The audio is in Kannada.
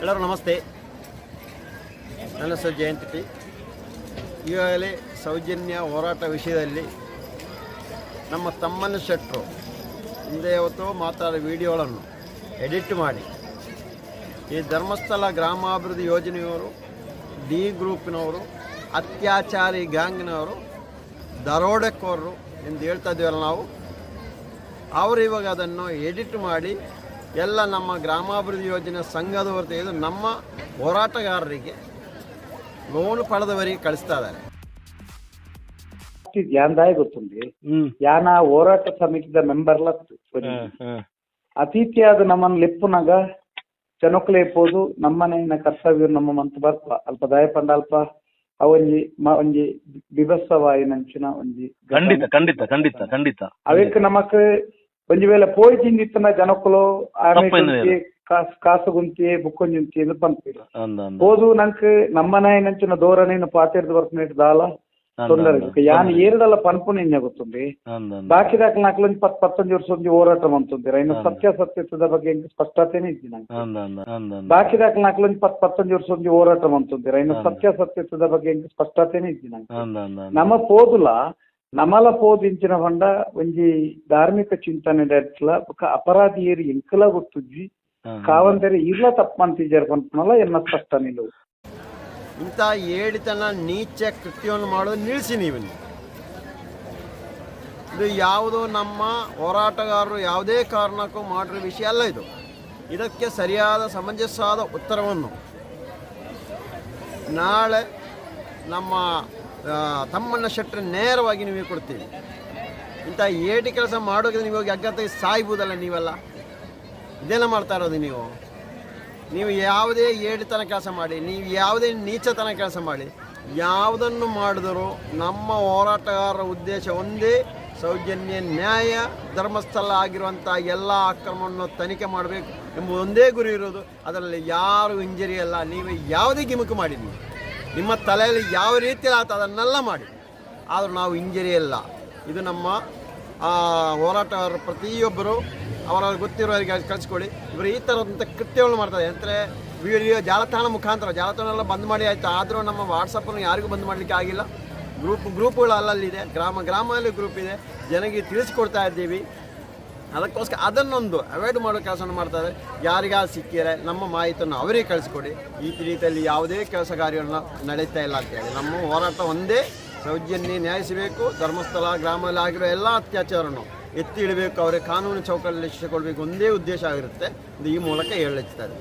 ಎಲ್ಲರೂ ನಮಸ್ತೆ. ನನ್ನ ಹೆಸರು ಜಯಂತಿ. ಟಿ ಈಗಾಗಲೇ ಸೌಜನ್ಯ ಹೋರಾಟ ವಿಷಯದಲ್ಲಿ ನಮ್ಮ ತಮ್ಮನ ಶೆಟ್ಟರು ಹಿಂದೆ ಯಾವತ್ತೋ ಮಾತಾಡೋ ವಿಡಿಯೋಗಳನ್ನು ಎಡಿಟ್ ಮಾಡಿ. ಈ ಧರ್ಮಸ್ಥಳ ಗ್ರಾಮಾಭಿವೃದ್ಧಿ ಯೋಜನೆಯವರು, ಡಿ ಗ್ರೂಪಿನವರು, ಅತ್ಯಾಚಾರಿ ಗ್ಯಾಂಗ್ನವರು, ದರೋಡೆಕೋರರು ಎಂದು ಹೇಳ್ತಾ ಇದ್ದೀವಲ್ಲ ನಾವು. ಅವರು ಇವಾಗ ಅದನ್ನು ಎಡಿಟ್ ಮಾಡಿ ಎಲ್ಲ ನಮ್ಮ ಗ್ರಾಮಾಭಿವೃದ್ಧಿ ಯೋಜನೆ ಸಂಘದವರು ತೆಗೆದು ನಮ್ಮ ಹೋರಾಟಗಾರರಿಗೆ ಲೋನ್ ಪಡೆದವರಿಗೆ ಕಳಿಸ್ತಾ ಇದ್ದಾರೆ. ಧ್ಯಾನದಾಯ ಗೊತ್ತುಂది ಯಾನ ಹೋರಾಟ ಸಮಿತಿದ ಮೆಂಬರ್ಲ ಅತಿಥಿಯಾದ ನಮ್ಮನ್ ಲೆಪ್ಪುನಾಗ ಜನಕ್ಕಲೆ ಇಪ್ಪೋದು ನಮ್ಮನೆಯ ಕರ್ತವ್ಯ ನಮ್ಮ ಮಂತ್ ಬರ್ಪ ಅಲ್ಪ ದಯ ಪಂಡ ಅಲ್ಪ ಅವೊಂಜಿ ಒಂಜಿ ಒಂಜಿ ಬಿಭತ್ಸವಾಯಿನಂಚಿನ ಒಂಜಿ ಖಂಡಿತ ಖಂಡಿತ ಖಂಡಿತ ಖಂಡಿತ. ಅವಕ್ಕೆ ನಮಕ್ ಒಂಜಿ ವೇಳೆ ಪೋಯಿ ತಿಂದಿತ್ತನ ಜನಕ್ಕಲು ತಪ್ಪೇನಿಲ್ಲ. ಕಾಸು ಕಾಸು ಗುಂತಿ ಬುಕ್ಕೊಂಜಿ ಉಂತಿ ಎಂದು ಓದು ನಂಕ್ ನಮ್ಮನೆಯ ನಂಚಿನ ಧೋರಣೆಯನ್ನು ಪಾತಿರ್ದು ಬರ್ಪನೇಟ್ ದಾಲ. ತೊಂದರೆ. ಯಾನ್ ಏರಡಲ್ಲ ಪನ್ಪುನಿಂಜ ಗೊತ್ತುಂది ಅಂದ ಅಂದ. ಬಾಕಿ ದಾಖಲೆ ನಾಲ್ಕು ಪತ್ ಪತ್ತೊಂದು ವರ್ಷ ಹೋರಾಟ ಮಂತುಂದಿರ ಇನ್ನು ಸತ್ಯ ಸತ್ಯಾಸತ್ಯದ ಬಗ್ಗೆ ಸ್ಪಷ್ಟತೆನೇ ಇದ್ದಿ ನಂಗೆ. ಬಾಕಿ ದಾಖಲೆ ನಾಲ್ಕು ಪತ್ ಪತ್ತೊಂದು ವರ್ಷ ಹೋರಾಟ ಮಂತುಂದಿರ ಇನ್ನು ಸತ್ಯ ಸತ್ಯಾಸತ್ಯದ ಬಗ್ಗೆ ಸ್ಪಷ್ಟತೆನೇ ಇದ್ದಿ ನಂಗೆ. ನಮ್ಮ ಪೋದುಲ ನಮಲ ಪೋದಿಂಚಿನ ಪಂಡ ಒಂಜಿ ಧಾರ್ಮಿಕ ಚಿಂತನೆ ಡಟ್ಲ ಬೊಕ ಅಪರಾಧಿಯರು ಎಂಕಲ ಗೊತ್ತುಜ್ಜಿ. ಕಾವಂದರೆ ಇರ್ಲ ತಪ್ಪಂತಿಜಾರ ಪನ್ಪನಲ್ಲ ಎನ್ನ ಸ್ಪಷ್ಟ ನಿಲುವು ಇಂಥ ಏಡಿತನ ನೀಚ ಕೃತ್ಯವನ್ನು ಮಾಡೋದು ನಿಲ್ಲಿಸಿ ನೀವು ಇದು ಯಾವುದು ನಮ್ಮ ಹೋರಾಟಗಾರರು ಯಾವುದೇ ಕಾರಣಕ್ಕೂ ಮಾಡಿರೋ ವಿಷಯ ಅಲ್ಲ ಇದು. ಇದಕ್ಕೆ ಸರಿಯಾದ ಸಮಂಜಸವಾದ ಉತ್ತರವನ್ನು ನಾಳೆ ನಮ್ಮ ತಮ್ಮಣ್ಣ ಶೆಟ್ಟರ್ ನೇರವಾಗಿ ನಿಮಗೆ ಕೊಡ್ತೀವಿ ಇಂಥ ಏಟಿ ಕೆಲಸ ಮಾಡೋಕೆ ನೀವು ಹೋಗಿ ಅಗ್ಗತ್ತಾಗಿ ಸಾಯ್ಬೋದಲ್ಲ ನೀವೆಲ್ಲ? ಇದೆಲ್ಲ ಮಾಡ್ತಾ ಇರೋದು ನೀವು. ನೀವು ಯಾವುದೇ ಏಡಿತನ ಕೆಲಸ ಮಾಡಿ, ನೀವು ಯಾವುದೇ ನೀಚತನ ಕೆಲಸ ಮಾಡಿ, ಯಾವುದನ್ನು ಮಾಡಿದರೂ ನಮ್ಮ ಹೋರಾಟಗಾರರ ಉದ್ದೇಶ ಒಂದೇ, ಸೌಜನ್ಯ ನ್ಯಾಯ, ಧರ್ಮಸ್ಥಳ ಆಗಿರುವಂಥ ಎಲ್ಲ ಅಕ್ರಮವನ್ನು ತನಿಖೆ ಮಾಡಬೇಕು ಎಂಬ ಒಂದೇ ಗುರಿ ಇರೋದು. ಅದರಲ್ಲಿ ಯಾರು ಇಂಜರಿ ಅಲ್ಲ ನೀವು ಯಾವುದೇ ಗಿಮುಕು ಮಾಡಿ ನೀವು. ನಿಮ್ಮ ತಲೆಯಲ್ಲಿ ಯಾವ ರೀತಿ ಆತ ಅದನ್ನೆಲ್ಲ ಮಾಡಿ. ಆದರೂ ನಾವು ಇಂಜರಿ ಅಲ್ಲ ಇದು ನಮ್ಮ ಹೋರಾಟಗಾರರು ಪ್ರತಿಯೊಬ್ಬರು ಅವರ ಗೊತ್ತಿರೋರಿಗೆ ಕಳಿಸ್ಕೊಳ್ಳಿ. ಇವರು ಈ ಥರದಂಥ ಕೃತ್ಯಗಳನ್ನು ಮಾಡ್ತಾರೆ. ಅಂದರೆ ವಿಡಿಯೋ ಜಾಲತಾಣ ಮುಖಾಂತರ, ಜಾಲತಾಣ ಎಲ್ಲ ಬಂದ್ ಮಾಡಿ ಆಯಿತು. ಆದರೂ ನಮ್ಮ ವಾಟ್ಸಪ್ಪನ್ನು ಯಾರಿಗೂ ಬಂದ್ ಮಾಡಲಿಕ್ಕೆ ಆಗಿಲ್ಲ. ಗ್ರೂಪ್, ಗ್ರೂಪ್ಗಳು ಅಲ್ಲಲ್ಲಿದೆ. ಗ್ರಾಮ, ಗ್ರಾಮದಲ್ಲಿ ಗ್ರೂಪ್ ಇದೆ. ಜನಗೆ ತಿಳಿಸ್ಕೊಡ್ತಾ ಇದ್ದೀವಿ. ಅದಕ್ಕೋಸ್ಕರ ಅದನ್ನೊಂದು ಅವಾಯ್ಡ್ ಮಾಡೋ ಕೆಲಸವನ್ನು ಮಾಡ್ತಾರೆ ಯಾರಿಗಾ ಸಿಕ್ಕಿದರೆ ನಮ್ಮ ಮಾಹಿತಿಯನ್ನು ಅವರೇ ಕಳಿಸ್ಕೊಡಿ. ಈ ರೀತಿಯಲ್ಲಿ ಯಾವುದೇ ಕೆಲಸ ಕಾರ್ಯಗಳನ್ನ ನಡೀತಾ ಇಲ್ಲ ಅಂತೇಳಿ ನಮ್ಮ ಹೋರಾಟ ಒಂದೇ. ಸೌಜನ್ಯ ನ್ಯಾಯಿಸಬೇಕು. ಧರ್ಮಸ್ಥಳ, ಗ್ರಾಮದಲ್ಲಿ ಆಗಿರೋ ಎಲ್ಲ ಅತ್ಯಾಚಾರವನ್ನು ಎತ್ತಿ ಇಡಬೇಕು ಅವರೇ ಕಾನೂನು ಚೌಕಟ್ಟಲ್ಲಿ ಶಿಕ್ಷೆ ಕೊಡಬೇಕು. ಒಂದೇ ಉದ್ದೇಶ ಆಗಿರುತ್ತೆ. ಈ ಮೂಲಕ ಹೇಳಲಿಚ್ತಾರೆ